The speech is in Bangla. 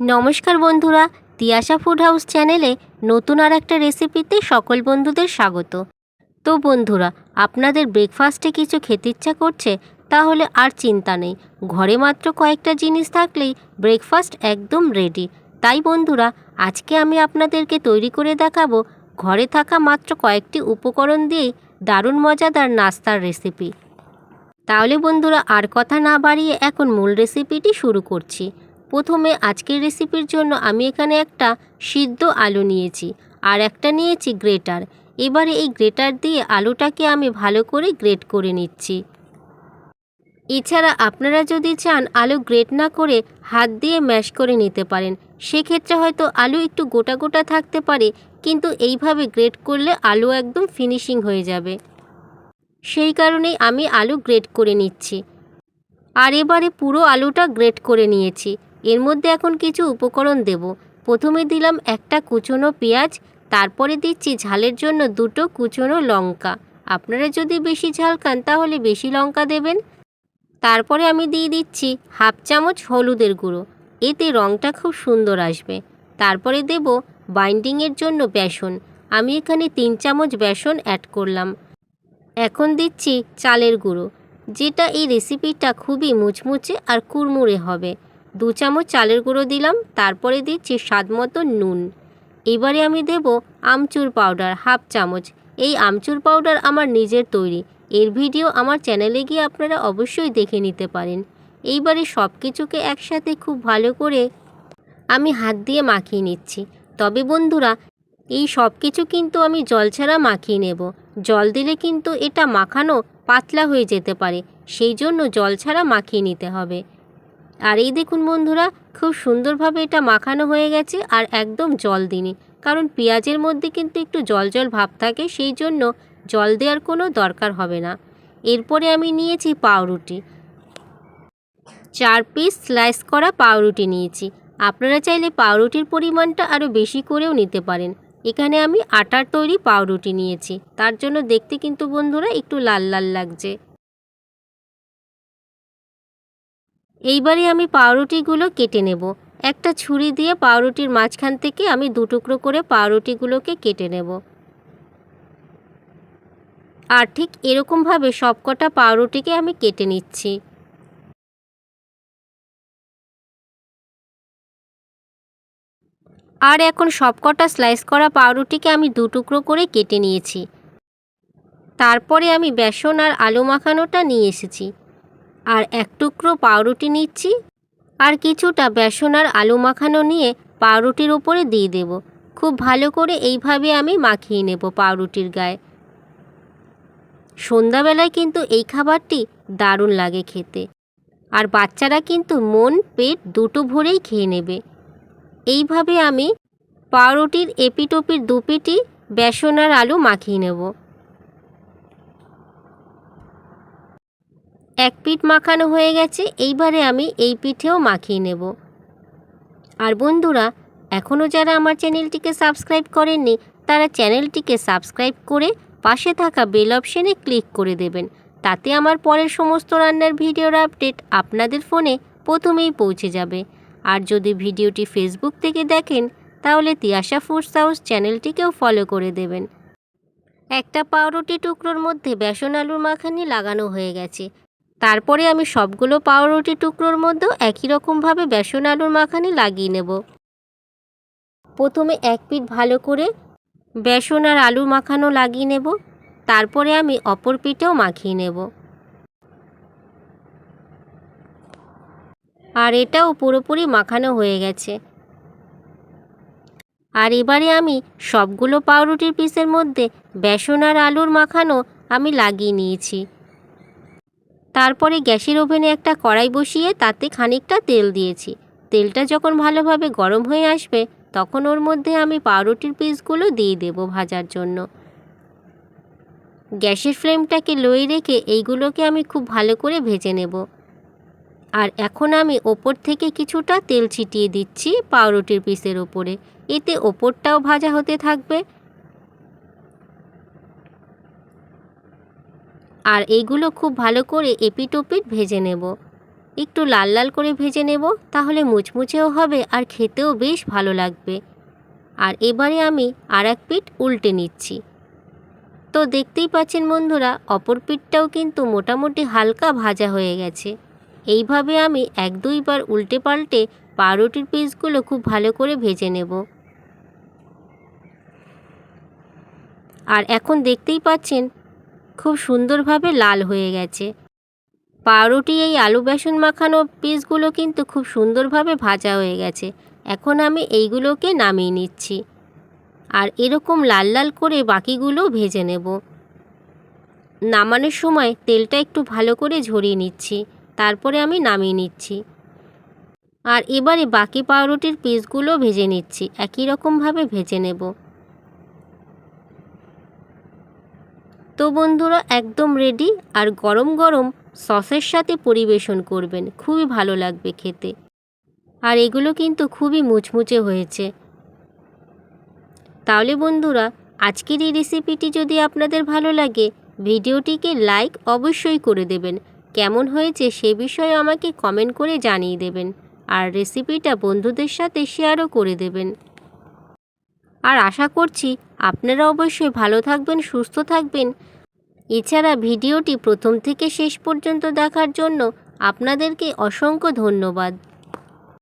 নমস্কার বন্ধুরা, তিয়াশা ফুড হাউস চ্যানেলে নতুন আর একটা রেসিপিতে সকল বন্ধুদের স্বাগত। তো বন্ধুরা, আপনাদের ব্রেকফাস্টে কিছু খেতে ইচ্ছা করছে, তাহলে আর চিন্তা নেই। ঘরে মাত্র কয়েকটা জিনিস থাকলেই ব্রেকফাস্ট একদম রেডি তাই বন্ধুরা, আজকে আমি আপনাদেরকে তৈরি করে দেখাবো ঘরে থাকা মাত্র কয়েকটি উপকরণ দিয়েই দারুণ মজাদার নাস্তার রেসিপি তাহলে বন্ধুরা, আর কথা না বাড়িয়ে এখন মূল রেসিপিটি শুরু করছি। প্রথমে আজকের রেসিপির জন্য আমি এখানে একটা সিদ্ধ আলু নিয়েছি আর একটা নিয়েছি গ্রেটার। এবারে এই গ্রেটার দিয়ে আলুটাকে আমি ভালো করে গ্রেট করে নিচ্ছি। এছাড়া আপনারা যদি চান আলু গ্রেট না করে হাত দিয়ে ম্যাশ করে নিতে পারেন, সেক্ষেত্রে হয়তো আলু একটু গোটা গোটা থাকতে পারে, কিন্তু এইভাবে গ্রেট করলে আলু একদম ফিনিশিং হয়ে যাবে। সেই কারণেই আমি আলু গ্রেট করে নিচ্ছি। আর এবারে পুরো আলুটা গ্রেট করে নিয়েছি। এর মধ্যে এখন কিছু উপকরণ দেব। প্রথমে দিলাম একটা কুচনো পেঁয়াজ, তারপরে দিচ্ছি ঝালের জন্য দুটো কুচনো লঙ্কা। আপনারা যদি বেশি ঝাল খান, তাহলে বেশি লঙ্কা দেবেন। তারপরে আমি দিয়ে দিচ্ছি হাফ চামচ হলুদের গুঁড়ো। এতে রঙটা খুব সুন্দর আসবে। তারপরে দেব বাইন্ডিংয়ের জন্য বেসন। আমি এখানে তিন চামচ বেসন অ্যাড করলাম। এখন দিচ্ছি চালের গুঁড়ো। যেটা এই রেসিপিটা খুবই মুচমুচে আর কুড়মুড়ে হবে। দু চামচ চালের গুঁড়ো দিলাম, তারপরে দিচ্ছি স্বাদ মতো নুন। এবারে আমি দেব আমচুর পাউডার, হাফ চামচ। এই আমচুর পাউডার আমার নিজের তৈরি। এর ভিডিও আমার চ্যানেলে গিয়ে আপনারা অবশ্যই দেখে নিতে পারেন। এইবারে সব কিছুকে একসাথে খুব ভালো করে আমি হাত দিয়ে মাখিয়ে নিচ্ছি। তবে বন্ধুরা, এই সব কিছু কিন্তু আমি জল ছাড়া মাখিয়ে নেব। জল দিলে কিন্তু এটা মাখানো পাতলা হয়ে যেতে পারে। সেই জন্য জল ছাড়া মাখিয়ে নিতে হবে। আর এই দেখুন বন্ধুরা, খুব সুন্দরভাবে এটা মাখানো হয়ে গেছে আর একদম জল দিইনি কারণ পেঁয়াজের মধ্যে কিন্তু একটু জল জল ভাব থাকে, সেই জন্য জল দেওয়ার কোনো দরকার হবে না। এরপরে আমি নিয়েছি পাউরুটি। চার পিস স্লাইস করা পাউরুটি নিয়েছি। আপনারা চাইলে পাউরুটির পরিমাণটা আরও বেশি করেও নিতে পারেন। এখানে আমি আটার তৈরি পাউরুটি নিয়েছি। তার জন্য দেখতে কিন্তু বন্ধুরা একটু লাল লাল লাগছে। এইবারে আমি পাউরুটিগুলো কেটে নেব। একটা ছুরি দিয়ে পাউরুটির মাঝখান থেকে আমি দু টুকরো করে পাউরুটিগুলোকে কেটে নেব। আর ঠিক এরকমভাবে সবকটা পাউরুটিকে আমি কেটে নিচ্ছি। আর এখন সবকটা স্লাইস করা পাউরুটিকে আমি দু টুকরো করে কেটে নিয়েছি। তারপরে আমি বেসন আর আলু মাখানোটা নিয়ে এসেছি। আর এক টুকরো পাউরুটি নিচ্ছি। আর কিছুটা বেসন আর আলু মাখানো নিয়ে পাউরুটির ওপরে দিয়ে দেব। খুব ভালো করে এইভাবে আমি মাখিয়ে নেব পাউরুটির গায়ে। সন্ধ্যাবেলায় কিন্তু এই খাবারটি দারুণ লাগে খেতে। আর বাচ্চারা কিন্তু মন, পেট দুটো ভরেই খেয়ে নেবে। এইভাবে আমি পাউরুটির এপিটোপির দুপিটি বেসন আর আলু মাখিয়ে নেব। এক পিঠ মাখানো হয়ে গেছে, এইবারে আমি এই পিঠেও মাখিয়ে নেব। আর বন্ধুরা এখনও যারা আমার চ্যানেলটিকে সাবস্ক্রাইব করেননি, তারা চ্যানেলটিকে সাবস্ক্রাইব করে পাশে থাকা বেল অপশানে ক্লিক করে দেবেন। তাতে আমার পরের সমস্ত রান্নার ভিডিওর আপডেট আপনাদের ফোনে প্রথমেই পৌঁছে যাবে। আর যদি ভিডিওটি ফেসবুক থেকে দেখেন, তাহলে তিয়াশা ফুডস হাউস চ্যানেলটিকেও ফলো করে দেবেন। একটা পাউরুটি টুকরোর মধ্যে বেসন আলুর মাখানি লাগানো হয়ে গেছে। তারপরে আমি সবগুলো পাউরুটি টুকরোর মধ্যেও একই রকমভাবে বেসন আলুর মাখানি লাগিয়ে নেব। প্রথমে এক পিঠ ভালো করে বেসন আর আলু মাখানো লাগিয়ে নেব। তারপরে আমি অপর পিঠেও মাখিয়ে নেব। আর এটাও পুরোপুরি মাখানো হয়ে গেছে। আর এবারে আমি সবগুলো পাউরুটির পিসের মধ্যে বেসন আর আলুর মাখানো আমি লাগিয়ে নিয়েছি। তারপরে গ্যাসের ওভেনে একটা কড়াই বসিয়ে তাতে খানিকটা তেল দিয়েছি। তেলটা যখন ভালোভাবে গরম হয়ে আসবে, তখন ওর মধ্যে আমি পাউরুটির পিসগুলো দিয়ে দেব ভাজার জন্য। গ্যাসের ফ্লেমটাকে লোয়ে রেখে এইগুলোকে আমি খুব ভালো করে ভেজে নেব। আর এখন আমি ওপর থেকে কিছুটা তেল ছিটিয়ে দিচ্ছি পাউরুটির পিসের ওপরে। এতে ওপরটাও ভাজা হতে থাকবে। আর এইগুলো খুব ভালো করে এপিট ওপিট ভেজে নেব। একটু লাল লাল করে ভেজে নেব, তাহলে মুচমুচেও হবে আর খেতেও বেশ ভালো লাগবে। আর এবারে আমি আর এক পিঠ উল্টে নিচ্ছি। তো দেখতেই পাচ্ছেন বন্ধুরা, অপর পিঠটাও কিন্তু মোটামুটি হালকা ভাজা হয়ে গেছে। এইভাবে আমি এক দুইবার উল্টে পাল্টে পাউরুটির পিসগুলো খুব ভালো করে ভেজে নেব। আর এখন দেখতেই পাচ্ছেন খুব সুন্দরভাবে লাল হয়ে গেছে। পাউরুটি এই আলু বেসন মাখানো পিসগুলো কিন্তু খুব সুন্দরভাবে ভাজা হয়ে গেছে। এখন আমি এইগুলোকে নামিয়ে নিচ্ছি। আর এরকম লাল লাল করে বাকিগুলো ভেজে নেব। নামানোর সময় তেলটা একটু ভালো করে ঝরিয়ে নিচ্ছি। তারপরে আমি নামিয়ে নিচ্ছি। আর এবারে বাকি পাউরুটির পিসগুলো ভেজে নিচ্ছি। একই রকমভাবে ভেজে নেব। তো বন্ধুরা, একদম রেডি আর গরম গরম সসের সাথে পরিবেশন করবেন। খুবই ভালো লাগবে খেতে। আর এগুলো কিন্তু খুবই মুচমুচে হয়েছে। তাহলে বন্ধুরা, আজকের এই রেসিপিটি যদি আপনাদের ভালো লাগে, ভিডিওটিকে লাইক অবশ্যই করে দেবেন। কেমন হয়েছে সে বিষয়ে আমাকে কমেন্ট করে জানিয়ে দেবেন। আর রেসিপিটা বন্ধুদের সাথে শেয়ারও করে দেবেন। আর আশা করছি আপনারা অবশ্যই ভালো থাকবেন, সুস্থ থাকবেন। এছাড়া ভিডিওটি প্রথম থেকে শেষ পর্যন্ত দেখার জন্য আপনাদেরকে অসংখ্য ধন্যবাদ।